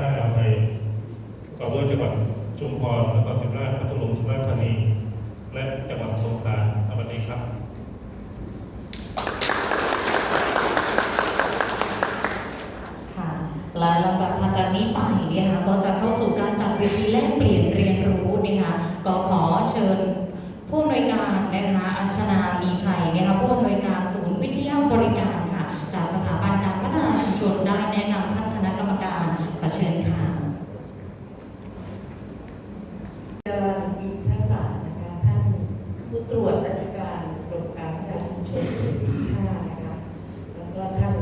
ใต้อ่าวไทยต่อด้วยจังหวัดชุมพรนครศรีธรรมราชพัทลุงสุราษฎร์ธานี และจังหวัดสงขลาสวัสดีครับค่ะและลำดับถัดจากนี้ไปนะคะก็จะเข้าสู่การจัดเวทีแลกเปลี่ยนเรียนรู้นะคะก็ขอเชิญผู้อำนวยการนะคะอัญชนามีชัยนะคะผู้อำนวยการศูนย์วิทยาบริการค่ะ จากสถาบันการพัฒนาชุมชนได้แนะนำท่านคณะกรรมการขอเชิญค่ะ จรัญอินทศาสตร์นะคะท่านผู้ตรวจราชการกรมการพัฒนาชุมชนเขตที่ห้านะคะแล้วก็ท่าน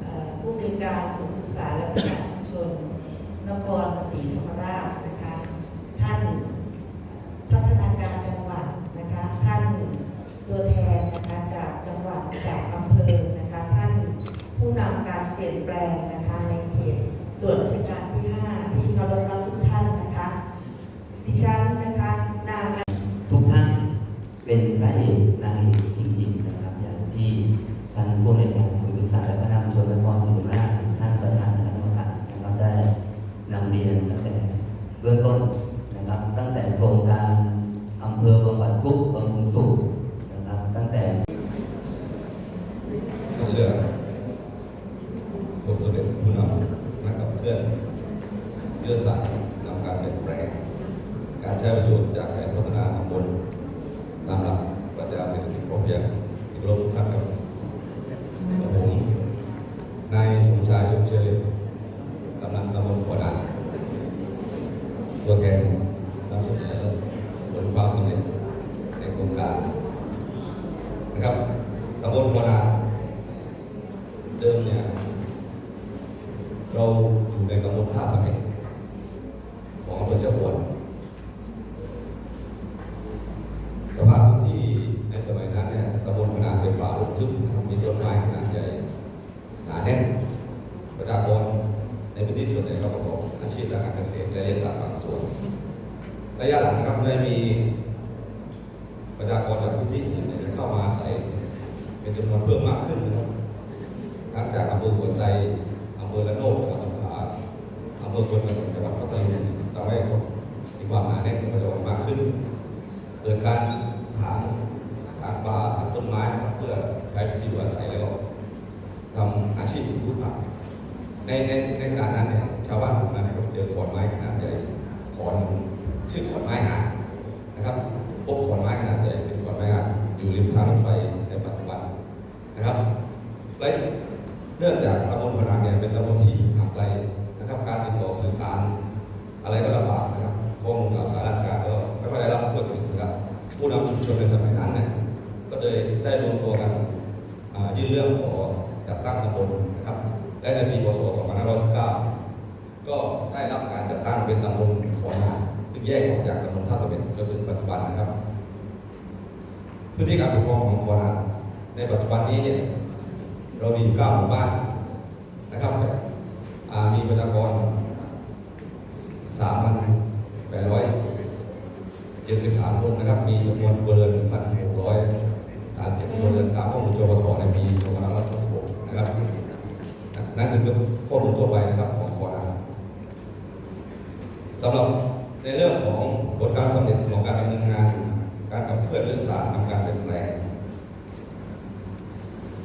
เอ่อผู้บริ การศูนย์ศึกษาและพัฒนาชุมชน นครศรีธรรมราชนะคะ ท่านพัฒนาการจังหวัดนะคะ ท่านตัวแทนนะคะจากจังหวัดจากอำเภอนะคะ ท่านผู้นำการเปลี่ยนแปลงนะคะในเขตตรวจราชการที่ห้าที่ ในในในขณะนั้นเนี่ยชาวบ้านกลุ่มนั้นก็เจอขอนไม้ขนาดใหญ่ขอนชื่อขอนไม้หางนะครับพบขอนไม้ขนาดใหญ่เป็นขอนไม้หางอยู่ริมทางรถไฟในปัจจุบันนะครับและเนื่องจากตำบลพนังเนี่ยเป็นตำบลที่ห่างไกลนะครับ การติดต่อสื่อสาร อะไรก็ลำบากนะครับข้อมูลข่าวสารราชการก็ไม่ค่อยได้รับทั่วถึงนะครับผู้นำชุมชนในสมัยนั้นเนี่ยก็เลยได้รวมตัวกันยื่นเรื่องขอจัดตั้งตำบล และในปีพศ2519ก็ได้รับการจัดตั้งเป็นตำบลขอนานซึ่งแยกออกจากตำบลท่าตะเบ็ดจนถึงปัจจุบันนะครับพื้นที่การปกครองของขอนานในปัจจุบันนี้เนี่ยเรามีอยู่เก้าหมู่บ้านนะครับมีประชากรสามพันแปดร้อยเจ็ดสิบสามคนนะครับ มีจำนวนครัวเรือนหนึ่งพันหกร้อยสามสิบครัวเรือนตามข้อมูลจปทในปี นั่นคือข้อมูลทั่วไปนะครับของคอนาสำหรับในเรื่องของผลการสำเร็จของการดำเนินงาน การขับเคลื่อนเรื่องสารนำการเปลี่ยนแปลง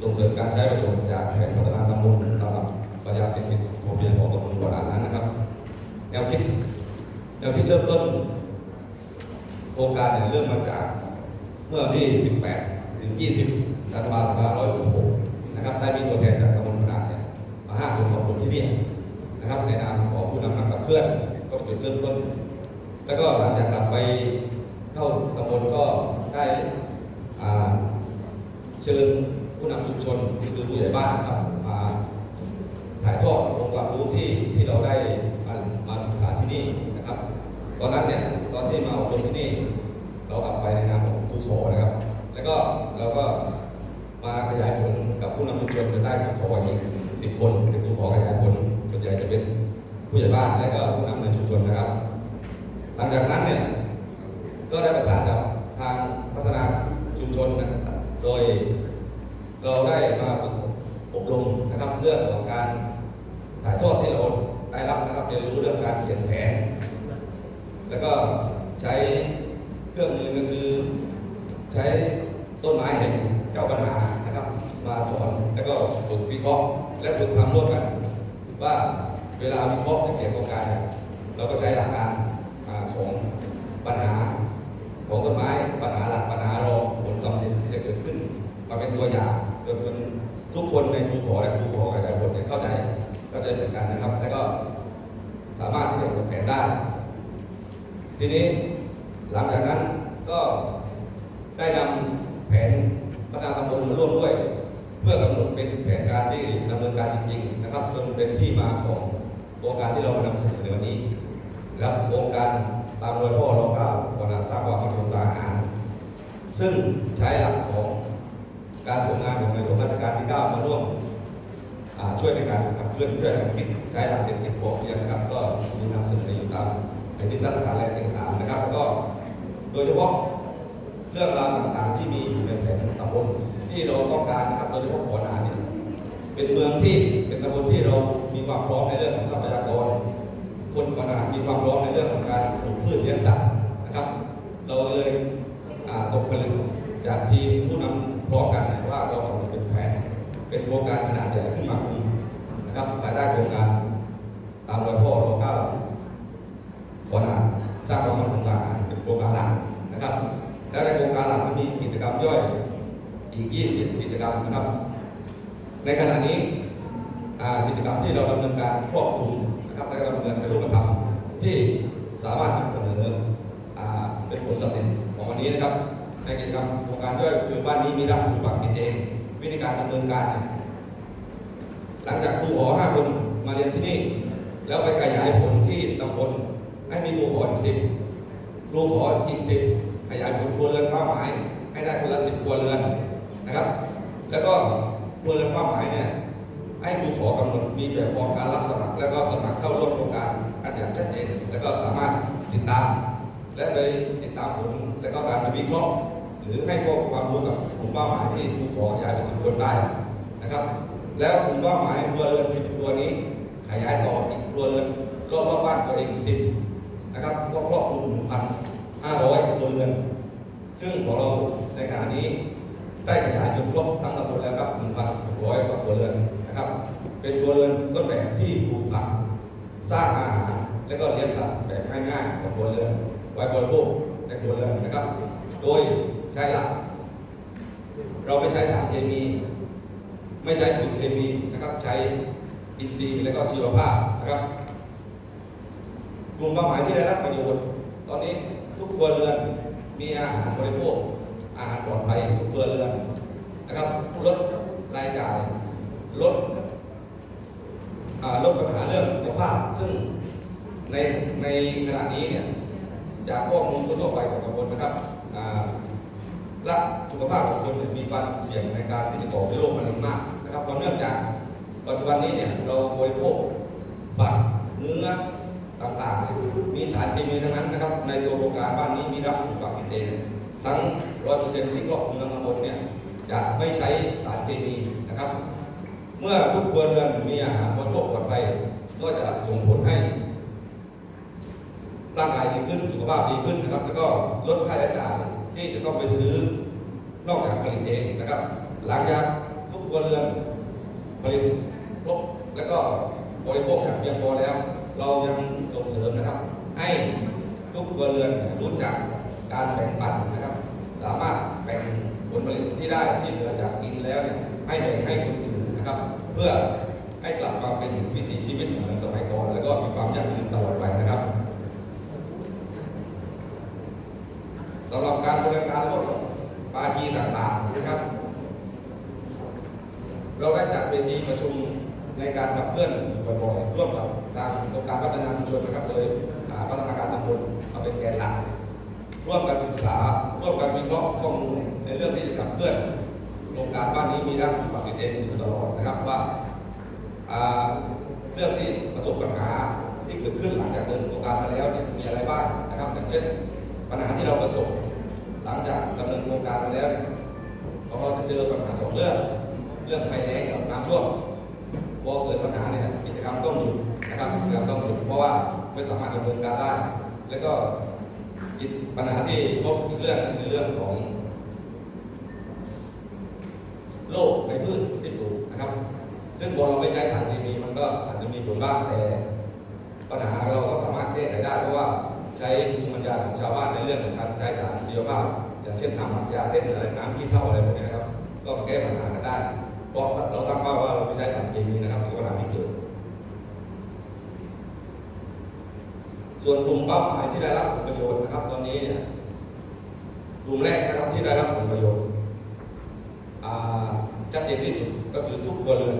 ส่งเสริมการใช้ประโยชน์จากแผนพัฒนาตำบลตามหลักปรัชญาเศรษฐกิจพอเพียงของตำบลก่อนหน้านั้นนะครับแนวคิดแนวคิดเริ่มต้นโครงการเนี่ยเริ่มมาจากเมื่อที่ 18 ถึง 20ธันวาคม2566นะครับได้มีตัวแทนจาก ห้าคนของคนที่นี่นะครับในนามของผู้นำนำกับเพื่อนก็เป็นจุดเริ่มต้น แล้วก็หลังจากกลับไปเข้าตำบลก็ได้เชิญผู้นำชุมชนคือผู้ใหญ่บ้านครับมาถ่ายทอดองค์ความรู้ที่ที่เราได้มามาศึกษาที่นี่นะครับ ตอนนั้นเนี่ยตอนที่มาอบรมที่นี่ เรากลับไปในนามของผู้ขอนะครับ แล้วก็เราก็มาขยายผลกับผู้นำชุมชนจนได้ผู้ขออีก สิบคนเป็นกลุ่มของขยายผลส่วนใหญ่จะเป็นผู้ใหญ่บ้านและก็ผู้นำในชุมชนนะครับ หลังจากนั้นเนี่ยก็ได้ประสานกับทางพัฒนาชุมชนนะโดยเราได้มาฝึกอบรมนะครับเรื่องของการถ่ายทอดที่เราได้รับนะครับเรียนรู้เรื่องการเขียนแผนแล้วก็ใช้เครื่องมือก็คือใช้ต้นไม้เห็นเจ้าปัญหานะครับ มาสอนแล้วก็ฝึกวิเคราะห์ และฝึกทำร่วมกัน ว่าเวลาวิเคราะห์ในเกี่ยวกับการเราก็ใช้หลักการของปัญหาของต้นไม้ปัญหาหลักปัญหารองผลสำเร็จที่จะเกิดขึ้น มาเป็นตัวอย่างจนเป็นทุกคนในภูขอและภูขอหลายคนเนี่ยเข้าใจเข้าใจเหมือนกันนะครับ แล้วก็สามารถที่จะวางแผนได้ ทีนี้หลังจากนั้นก็ได้นำ ดำเนินการจริงๆนะครับจนเป็นที่มาของโครงการที่เรามานำเสนอในวันนี้ และโครงการตามรอยพ่อรอเก้าวันสร้างความมั่นคงทางอาหาร ซึ่งใช้หลักของการส่งงานของในหลวงรัชกาลที่ 9 มาร่วมช่วยในการขับเคลื่อนเพื่อการคิดใช้หลักเศรษฐกิจพอเพียงนะครับ ก็มีนำเสนออยู่ตามในที่สัการและเอกสารนะครับแล้วก็โดยเฉพาะเรื่องราวต่างๆที่มีอยู่ในแผนตำบลที่เราต้องการนะครับโดยเฉพาะขอนาเนี่ย เป็นเมืองที่เป็นตำบลที่เรามีความพร้อมในเรื่องของทรัพยากร คนขนาดมีความพร้อมในเรื่องของการปลูกพืชเลี้ยงสัตว์นะครับ เราเลยตกผลึกจากทีมผู้นำพร้อมกันว่าเรากำลังเป็นแผนเป็นโครงการขนาดใหญ่ขึ้นมาอีนะครับภายใต้โครงการตามรอยพ่อรอเก้าขอนาดสร้างความมั่นคงทางาหารเป็นโครงการหลักนะครับ แล้วในโครงการหลักมันมีกิจกรรมย่อยอีก 20 กิจกรรมนะครับ ในขณะนี้กิจกรรมที่เราดำเนินการควบคุมนะครับและดำเนินเป็นรูปธรรมที่สามารถนำเสนออเป็นผลสำเร็จของวันนี้นะครับ ในกิจกรรมโครงการย่อยคือบ้านนี้มีรักปลูกฝังกินเอง วิธีการดำเนินการ หลังจากครูหอห้าคนมาเรียนที่นี่ แล้วไปขยายผลที่ตำบลให้มีครูหออีกสิบครูหออีกสิบขยายผลครัวเรือนเป้าหมายให้ได้คนละสิบครัวเรือนนะครับ แล้วก็ เรือเป้าหมายเนี่ยให้ครูขอกำหนดมีแบบฟอร์มการรับสมัคร แล้วก็สมัครเข้าร่วมโครงการกันอย่างชัดเจนแล้วก็สามารถติดตาม และไปติดตามผลและก็การวิเคราะห์หรือให้ข้อความรู้กับกลุ่มเป้าหมายที่ครูขอขยายไปสิบคนได้นะครับ แล้วกลุ่มเป้าหมายครัวเรือนสิบตัวนี้ ขยายต่ออีกครัวเรือนรอบๆบ้านตัวเองสิบนะครับก็ครอบคลุมหนึ่งพันห้าร้อยครัวเรือนซึ่งของเราในขณะนี้ ง่ายๆกับครัวเรือนไว้บริโภคในครัวเรือนนะครับ โดยใช้หลัก เราไม่ใช้สารเคมี ไม่ใช้ปุ๋ยเคมีนะครับ ใช้อินทรีย์และก็ชีวภาพนะครับ กลุ่มเป้าหมายที่ได้รับประโยชน์ ตอนนี้ทุกครัวเรือนมีอาหารบริโภค อาหารปลอดภัยทุกครัวเรือนนะครับ ลดรายจ่าย ลดลดปัญหาเรื่องสุขภาพ ซึ่ง ในในขณะนี้เนี่ยจากข้อมูลทั่วไปของตำบลนะครับและสุขภาพของคนมีความเสี่ยงในการที่จะก่อเป็นโรคมะเร็งมากนะครับเพราะเนื่องจากปัจจุบันนี้เนี่ยเราบริโภคผักเนื้อต่างๆ มีสารเคมีทั้งนั้นนะครับ ในตัวโครงการบ้านนี้มีรับปลูกฝังกินเองทั้งร้อยเปอร์เซ็นต์ที่ครอบคลุมทั้งตำบลเนี่ยจะไม่ใช้สารเคมีนะครับ เมื่อทุกครัวเรือนมีอาหารบริโภคปลอดภัยก็จะส่งผลให้ ร่างกายดีขึ้นสุขภาพดีขึ้นนะครับ แล้วก็ลดค่าใช้จ่ายที่จะต้องไปซื้อนอกจากผลิตเองนะครับ หลังจากทุกครัวเรือนผลิตครบแล้วก็บริโภคอย่างเพียงพอแล้ว เรายังส่งเสริมนะครับ ให้ทุกครัวเรือนรู้จักการแบ่งปันนะครับ สามารถแบ่งผลผลิตที่ได้ที่เหลือจากกินแล้วเนี่ยให้แบ่งให้คนอื่นนะครับ เพื่อให้กลับมาเป็นวิถีชีวิตเหมือนสมัยก่อน แล้วก็มีความยั่งยืนตลอดไปนะครับ สำหรับการบริการรถปากีต่างๆนะครับ เราได้จัดเวทีประชุมในการขับเคลื่อนบ่อยๆร่วมกับทางองค์การพัฒนาชุมชนนะครับโดยอ่าพัฒนาการตำบลเอาเป็นแกนหลักร่วมกันศึกษา ร่วมกันวิเคราะห์ข้อมูลในเรื่องที่จะขับเคลื่อนโครงการบ้านนี้มีรักมีความเป็นเองอยู่ตลอดนะครับว่าอ่าเรื่องที่ประสบปัญหาที่เกิดขึ้นหลังจากเดินโครงการมาแล้วเนี่ยมีอะไรบ้างนะครับอย่างเช่น ปัญหาที่เราประสบหลังจากดำเนินโครงการมาแล้วเนี่ยเราจะเจอปัญหาสองเรื่อง เรื่องภัยแล้งกับน้ำท่วมพอเกิดปัญหาเนี่ยกิจกรรมต้องหยุดนะครับกิจกรรมต้องหยุดเพราะว่าไม่สามารถดำเนินการได้ แล้วก็ปัญหาที่พบอีกเรื่องในเรื่องของโรคในพืชที่ปลูกนะครับ ซึ่งพอเราไม่ใช้สารเคมีมันก็อาจจะมีผลบ้างแต่ปัญหาเราก็สามารถแก้ไขได้เพราะว่า ใช้ภูมิปัญญาของชาวบ้านในเรื่องของการใช้สารชีวภาพอย่างเช่นน้ำหมักยาเช่นอะไรน้ำที่เท่าอะไรพวกนี้นะครับ ก็มาแก้ปัญหากันได้ เพราะเราตั้งเป้าว่าเราไม่ใช้สารเคมีนะครับในปัญหาที่เกิดส่วนกลุ่มเป้าหมายที่ได้รับผลประโยชน์นะครับ ตอนนี้เนี่ยกลุ่มแรกนะครับที่ได้รับผลประโยชน์ชัดเจนที่สุดก็คือทุกครัวเรือน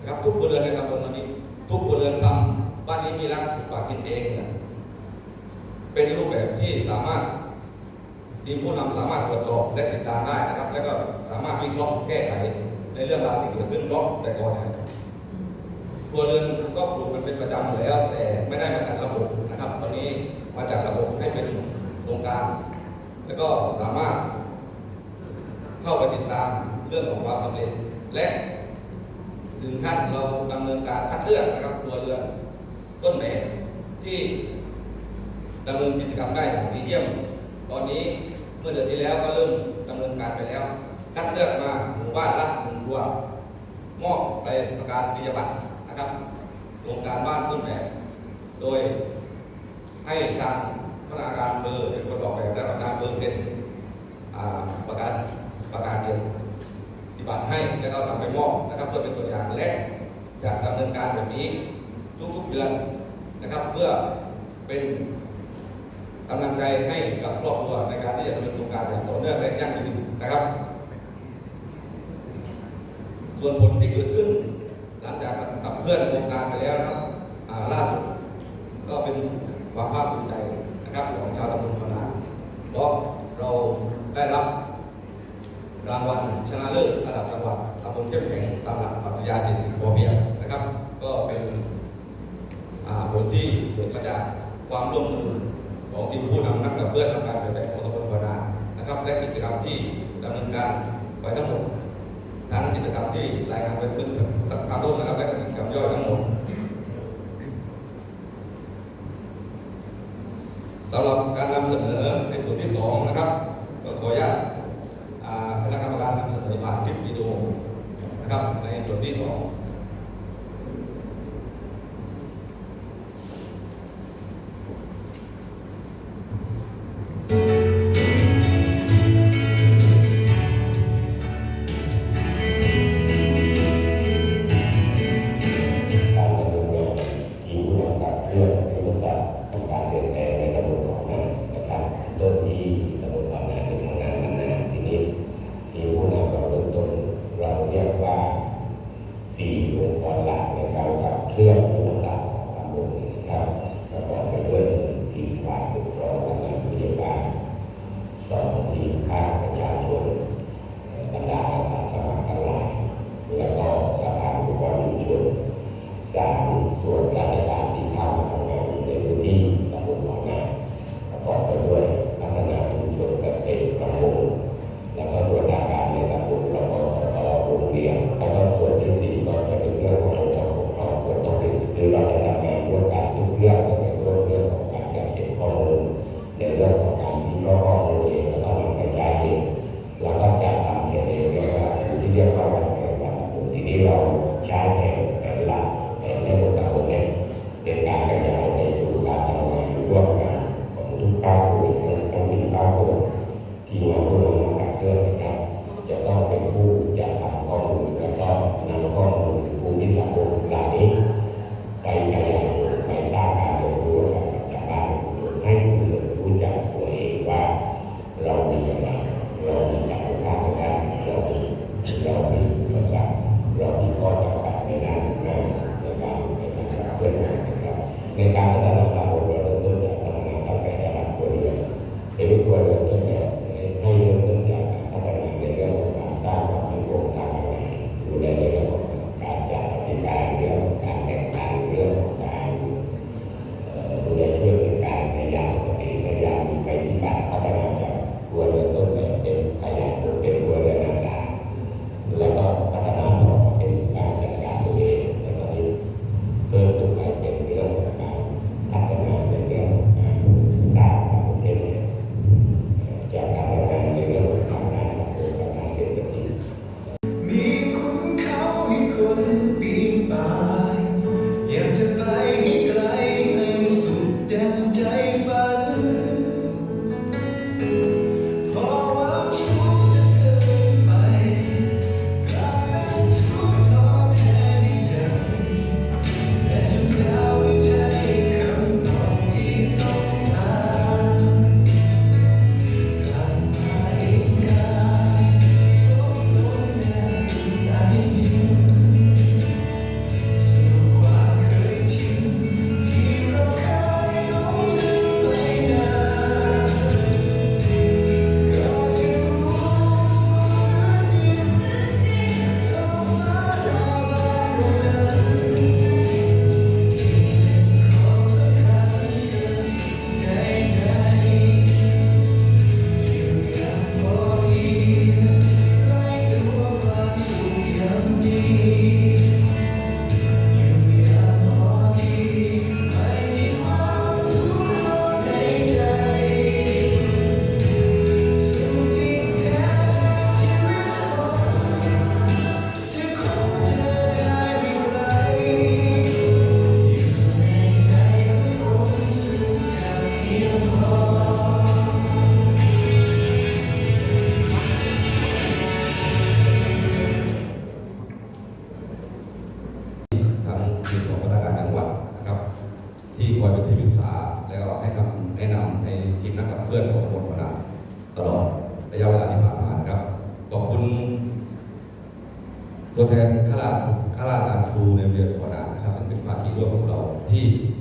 นะครับทุกครัวเรือนในตำบตอนนี้ ทุกครัวเรือนทำบ้านนี้มีร้านปลูกปลากินเองนี่ย เป็นรูปแบบที่สามารถทีมผู้นำสามารถตรวจสอบและติดตามได้นะครับ แล้วก็สามารถวิเคราะห์แก้ไขในเรื่องราวที่เกิดขึ้นเพราะแต่ก่อนเนี่ยครัวเรือนก็ปลูกกันเป็นประจำอยู่แล้ว แต่ไม่ได้มาจัดระบบนะครับ ตอนนี้มาจัดระบบให้เป็นโครงการ แล้วก็สามารถเข้าไปติดตามเรื่องของความสำเร็จ และถึงขั้นเราดำเนินการคัดเลือกนะครับ ตัวเรือนต้นแบบที่ ดำเนินกิจกรรมได้อย่างดีเยี่ยม ตอนนี้เมื่อเดือนที่แล้วก็เริ่มดำเนินการไปแล้ว คัดเลือกมาหมู่บ้านละหนึ่งครัวมอบไปประกาศนียบัตรนะครับโครงการบ้านต้นแบบโดยให้ทางพนักงานอำเภอเป็นคนออกแบบและประธานอำเภอเซ็นประกาศประกาศเกียรติบัตรให้แล้วก็นำไปมอบนะครับเพื่อเป็นตัวอย่างและจะดำเนินการแบบนี้ทุกๆเดือนนะครับเพื่อเป็น กำลังใจให้กับครอบครัวในการที่จะดำเนินโครงการอย่างต่อเนื่องและยั่งยืนนะครับ ส่วนผลที่เกิดขึ้น หลังจากขับเคลื่อนโครงการไปแล้วนะครับล่าสุดก็เป็นความภาคภูมิใจนะครับของชาวตำบลพนาเพราะเราได้รับรางวัลชนะเลิศระดับจังหวัดตำบลเข้มแข็งตามหลักปรัชญาเศรษฐกิจพอเพียงนะครับ ก็เป็นผลที่เกิดมาจากความร่วมมือ ของทีมผู้นำนักกับเพื่อนการเปลี่ยนแปลงของตำบลบานานะครับ และกิจกรรมที่ดำเนินการไปทั้งหมดทั้งกิจกรรมที่รายงานไปตึ้งตามต้นนะครับและกิจกรรมย่อยทั้งหมดสำหรับการนำเสนอในส่วนที่ 2 นะครับก็ขออนุญาตคณะกรรมการนำเสนอผ่านคลิปวิดีโอนะครับในส่วนที่ 2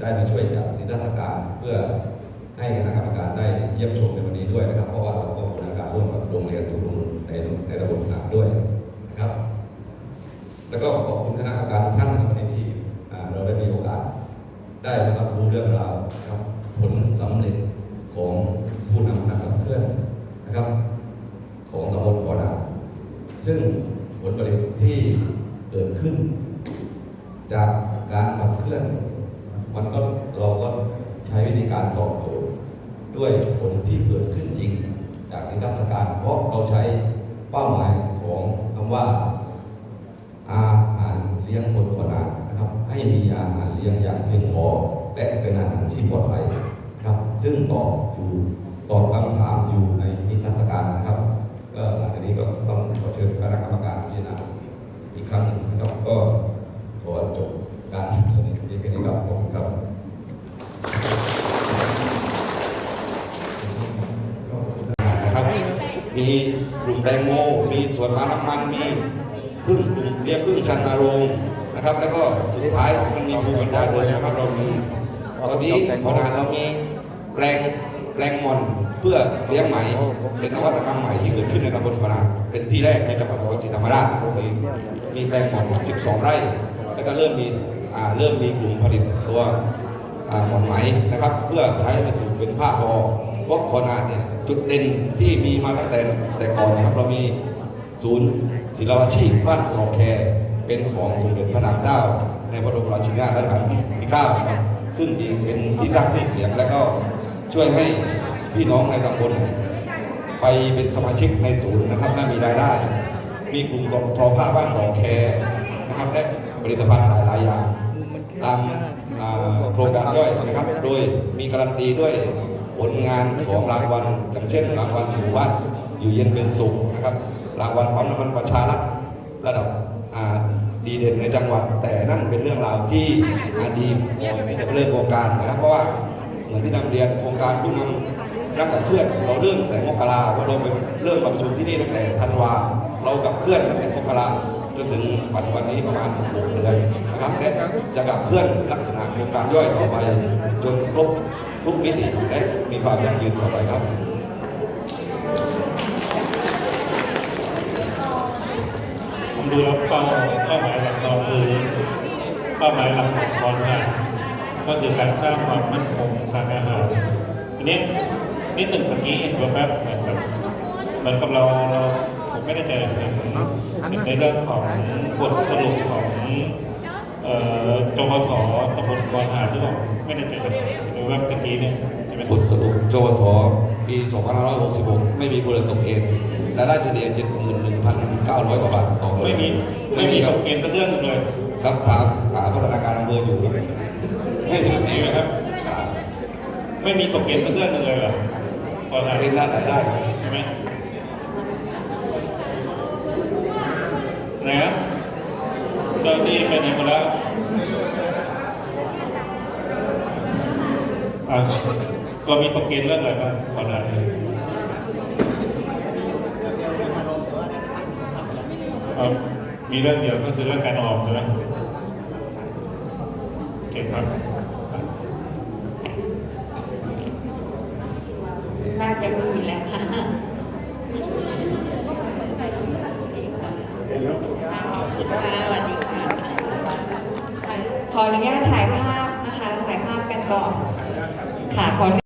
ได้มาช่วยจัดนิทรรศการเพื่อให้คณะกรรมการได้เยี่ยมชมในวันนี้ด้วยนะครับ เพราะว่าเราก็บูรณาการร่วมกับโรงเรียนทุกโรงในในระบบต่างด้วยนะครับ แล้วก็ขอบคุณคณะกรรมการท่านในวันนี้ที่อ่าเราได้มีโอกาส ได้รับรู้เรื่องราวนะครับ ผลสำเร็จของผู้นำนักขับเคลื่อนนะครับ ของตำบลขอนา ซึ่งผลผลิตที่เกิดขึ้น จากการขับเคลื่อน มันก็เราก็ใช้วิธีการตอบโจทย์ด้วยผลที่เกิดขึ้นจริง จากนิทรรศการ เพราะเรา ใช้เป้าหมายของคำว่า อาหารเลี้ยงคนขนาดนะครับ ให้มีอาหารเลี้ยงอย่างเพียงพอและเป็นอาหารที่ปลอดภัยครับ ซึ่งตอบอยู่ตอบคำถามอยู่ในนิทรรศการนะครับก็หลังจากนี้ก็ต้องขอเชิญคณะกรรมการพิจารณาอีกครั้งนะครับก็ขอจบการเสนอนี้แค่นี้ครับขอบคุณครับนะครับ มีกลุ่มแตงโม มีสวนปาล์มน้ำมัน มีพึ่งกลุ่มเลี้ยงพึ่งชันนารงนะครับ แล้วก็สุดท้ายมันมีภูมิปัญญาด้วยนะครับเรามีตอนนี้ขนาดเรามีแปลงแปลงมอนเพื่อเลี้ยงไหมเป็นนวัตกรรมใหม่ที่เกิดขึ้นในตำบลขนาดเป็นที่แรกในจังหวัดนครศรีธรรมราชมีมีแปลงหมอน 12 ไร่ แล้วก็เริ่มมีเริ่มมีกลุ่มผลิตตัวหมอนไหมนะครับ เพื่อใช้มาสู่เป็นผ้าทอเพราะคอนาดเนี่ย จุดเด่นที่มีมาตั้งแต่แต่ก่อนนะครับเรามีศูนย์ศิลปาชีพบ้านทองแคเป็นของสมเด็จพระนางเจ้าในพระบรมราชินีนาถรัชกาลที่เก้านะครับซึ่งเป็นที่สร้างชื่อเสียงและก็ช่วยให้พี่น้องในตำบลไปเป็นสมาชิกในศูนย์นะครับและมีรายได้ มีกลุ่มทอผ้าบ้านทองแคนะครับและผลิตภัณฑ์หลายๆอย่างตามโครงการย่อยนะครับ โดยมีการันตีด้วย ผลงานของรางวัลอย่างเช่นรางวัลหมู่บ้านอยู่เย็นเป็นสุขนะครับ รางวัลปั๊มน้ำมันประชารัฐระดับดีเด่นในจังหวัด แต่นั่นเป็นเรื่องราวที่อดีตไม่ใช่เรื่องโครงการนะครับเพราะว่าเหมือนที่นำเรียนโครงการผู้นำนักกับเพื่อนเราเริ่มแต่มกราเราลงไปเริ่มประชุมที่นี่ตั้งแต่ธันวาเรากับเพื่อนตั้งแต่มกราจนถึงปัจจุบันนี้ประมาณ6เดือนนะครับและจะกับเคลื่อนลักษณะโครงการย่อยต่อไปจนครบ ทุกมิติและมีความยั่งยืนต่อไปครับผมดูแล้วเป้าเป้าหมายหลักเราคือเป้าหมายหลักของคอนงานก็คือการสร้างความมั่นคงทางอาหารทีนี้นิดหนึ่งตะกี้เห็นว่าแบบเหมือนกับเหมือนกับเราเราผมไม่ได้ใจเห็นเห็นในเรื่องของบทสรุปของเอ่อจปทตำบลคอนหาดหรือเปล่าไม่ได้ใจอ ว่าตะกี้เนี่ยใช่ไหมบทสรุปโจวทปี 2566 ไม่มีผู้เรียนตกเกณฑ์รายได้เฉลี่ย71,900กว่าบาทต่อคนไม่มีไม่มีตกเกณฑ์สักเรื่องหนึ่งเลยครับถามหาพัฒนาการอำเภออยู่ครับไม่ถึงนี้นะครับ ไม่มีตกเกณฑ์สักเรื่องหนึ่งเลยเหรอคอนหาดเรียนด้านรายได้ใช่ไหมไหนครับเจ้าที่ไปไหนหมดแล้ว อะก็มีตกเกณฑ์เรื่องอะไรบ้างขอได้เลยเอามีเรื่องเดียวก็คือเรื่องการออมใช่ไหมเก่งครับน่าจะมีแล้วค่ะสวัสดีค่ะขออนุญาตถ่ายภาพนะคะ ถ่ายภาพกันก่อน ค่ะขอ